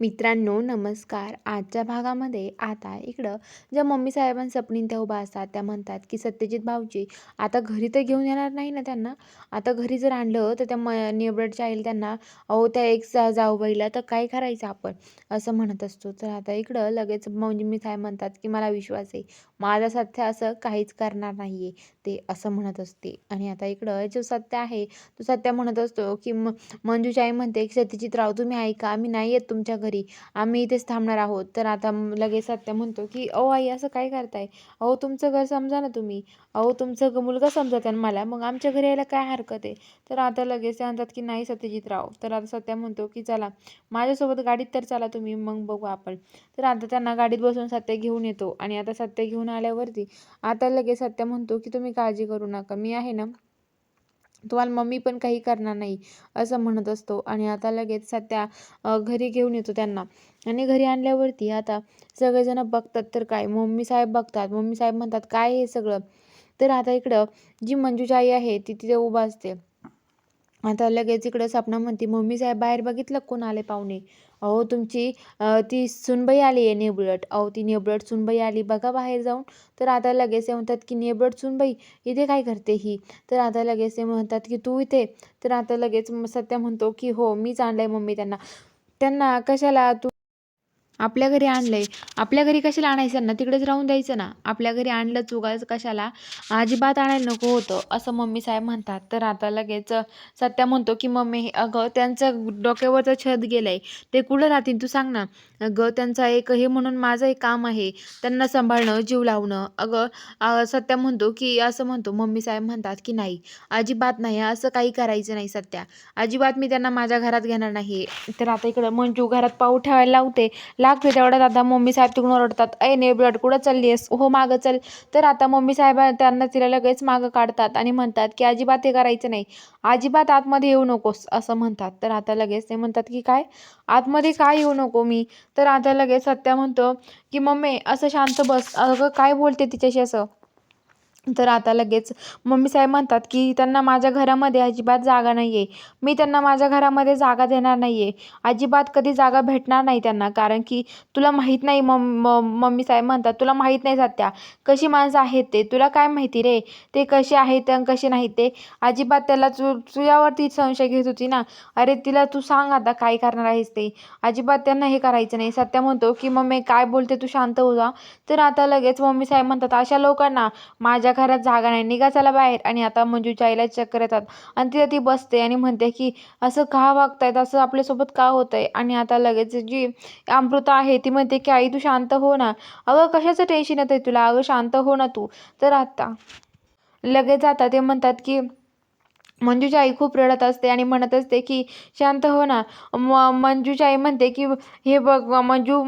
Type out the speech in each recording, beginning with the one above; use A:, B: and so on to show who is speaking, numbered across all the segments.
A: मित्रांनो नमस्कार. आजच्या भागामध्ये आता इकडं ज्या मम्मी साहेबां सपनीन त्या उभा असतात त्या म्हणतात की सत्यजित भाऊजी आता घरी तर घेऊन येणार नाही ना त्यांना? आता घरी जर आणलं तर त्या म नेबरटच्या आईला त्यांना अहो त्या एक जा जाऊबाईला तर काय करायचं आपण? असं म्हणत असतो. तर आता इकडं लगेच मम्मी साहेब म्हणतात की मला विश्वास आहे. माझा सत्य असं काहीच करणार नाही आहे ते असं म्हणत असते. आणि आता इकडं जो सत्य आहे तो सत्य म्हणत असतो की म मंजूची आई म्हणते की सत्यजित राव तुम्ही ऐका आम्ही नाही येत तुमच्या घरी. आम्ही इथेच थांबणार आहोत. तर आता लगेच सत्य म्हणतो की अहो आई असं काय करताय? अहो तुमचं घर समजा ना तुम्ही. अहो तुमचं मुलगा समजत आहे मला. मग आमच्या घरी यायला काय हरकत आहे? तर आता लगेच ते म्हणतात की नाही सत्यजित राव. तर आता सत्य म्हणतो की चला. माझ्यासोबत गाडीत तर चला तुम्ही. मग बघू आपण. तर आता त्यांना गाडीत बसून सत्य घेऊन येतो. आणि आता सत्य घेऊन आल्यावरती आता लगेच सत्य म्हणतो की तुम्ही काळजी करू नका. मी आहे ना तुम्हाला मम्मी पण काही करणार नाही असं म्हणत असतो. आणि आता लगेच सध्या घरी घेऊन येतो त्यांना. आणि घरी आणल्यावरती आता सगळेजण बघतात तर काय? मम्मी साहेब बघतात. मम्मी साहेब म्हणतात काय हे सगळं? तर आता इकडं जी मंजूची आई आहे ती तिथे उभा असते. आता लगेच इकडं सपना म्हणते मम्मी साहेब बाहेर बघितलं कोण आले पाहुणे? अहो तुमची ती सुनबाई आली आहे नेबुलट अहो ती नेबुलट सुनबाई आली. बघा बाहेर जाऊन. तर आता लगेच ते म्हणतात की नेबुलट सुनबाई इथे काय करते ही? तर आता लगेच ते म्हणतात की तू इथे. तर आता लगेच सत्या म्हणतो की हो मीच आहे मम्मी त्यांना. त्यांना कशाला तू आपल्या घरी आणलंय. आपल्या घरी कशाला आणायचं? ना तिकडेच राहून द्यायचं ना. आपल्या घरी आणलं चुकायचं कशाला? अजिबात आणायला नको होतं असं मम्मी साहेब म्हणतात. तर आता लगेच सत्या म्हणतो की मम्मी हे- अगं त्यांचं डोक्यावरचं छत गेलंय. ते कुठं राहतील तू सांग ना. अगं त्यांचा एक हे म्हणून माझं एक काम आहे. त्यांना सांभाळणं जीव लावणं. अगं सत्या म्हणतो की असं म्हणतो मम्मी साहेब म्हणतात की नाही अजिबात नाही. असं काही करायचं नाही सत्या. अजिबात मी त्यांना माझ्या घरात घेणार नाही. तर आता इकडं मंजू घरात पाऊ ठेवायला लावते. लागते तेवढ्यात आता मम्मी साहेब तिकडून ओरडतात ऐ नेबरट कुठं चालली आहेस हो मागं चल. तर आता मम्मी साहेब त्यांना तिला लगेच मागं काढतात आणि म्हणतात की अजिबात हे करायचं नाही. अजिबात आतमध्ये येऊ नकोस असं म्हणतात. तर आता लगेच ते म्हणतात की काय? आतमध्ये काय येऊ नको मी? तर आता लगेच सत्या म्हणतो की मम्मी असं शांत बस. अगं काय बोलते तिच्याशी असं? तर आता लगेच मम्मी साहेब म्हणतात की त्यांना माझ्या घरामध्ये अजिबात जागा नाही आहे मी त्यांना माझ्या घरामध्ये जागा देणार नाही आहे अजिबात कधी जागा भेटणार नाही त्यांना कारण की तुला माहीत नाही मम म- मम्मी साहेब म्हणतात तुला माहीत नाही सत्या कशी माणसं आहेत ते तुला काय माहिती रे? ते कसे आहेत आणि कसे नाहीत ते? अजिबात त्याला तू तुझ्यावरती संशय घेत होती ना? अरे तिला तू सांग आता काय करणार आहेस ते. अजिबात त्यांना हे करायचं नाही. सत्या म्हणतो की मम्मी काय बोलते तू शांत हो जा. तर आता लगेच मम्मी साहेब म्हणतात अशा लोकांना माझ्या घरात जागा नाही. निघा चला बाहेर. आणि आता मंजूच्या आईला चक्कर येतात. आणि तिथे ती बसते आणि म्हणते की असं का वागतायत? असं आपल्यासोबत का होतंय? आणि आता लगेच जी अमृता आहे ती म्हणते की आई तू शांत हो ना. अगं कशाचं टेन्शन आहे तुला? अगं शांत हो ना तू. तर आता लगेच आता ते म्हणतात की मंजूची आई खूप रडत असते आणि म्हणत असते की शांत हो ना. म मंजूची आई म्हणते की हे बघ मंजू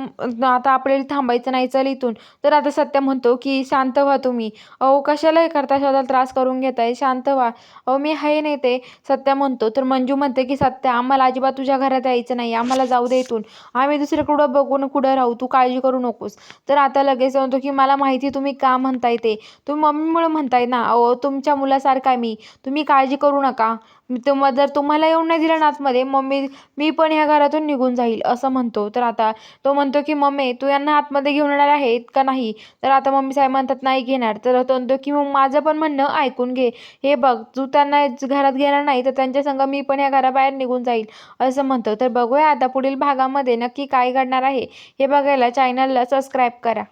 A: आता आपल्याला थांबायचं नाही चल इथून. तर आता सत्य म्हणतो की शांत व्हा तुम्ही. अहो कशाला हे करता स्वतःला त्रास करून घेताय शांत व्हा. अहो मी आहे नाही ते सत्य म्हणतो. तर मंजू म्हणते की सत्य आम्हाला अजिबात तुझ्या घरात यायचं नाही आम्हाला जाऊ दे इथून. आम्ही दुसरीकडं बघून कुठं राहू तू काळजी करू नकोस. तर आता लगेच म्हणतो की मला माहिती तुम्ही का म्हणताय ते. तुम्ही मम्मीमुळे म्हणताय ना अहो तुमच्या मुलासारखा मी. तुम्ही काळजी करू नका. मी जर तुम्हाला येऊन नाही दिलं ना आतमध्ये मम्मी मी पण ह्या घरातून निघून जाईल असं म्हणतो. तर आता तो म्हणतो की मम्मी तू यांना आतमध्ये घेऊन येणार आहेत का नाही? तर आता मम्मी साहेब म्हणतात नाही घेणार. तर तो म्हणतो की मग माझं पण म्हणणं ऐकून घे. हे बघ तू त्यांना घरात घेणार नाही तर त्यांच्या संग मी पण या घराबाहेर निघून जाईल. असं म्हणतो. तर बघूया आता पुढील भागामध्ये नक्की काय घडणार आहे. हे बघायला चॅनलला सबस्क्राईब करा.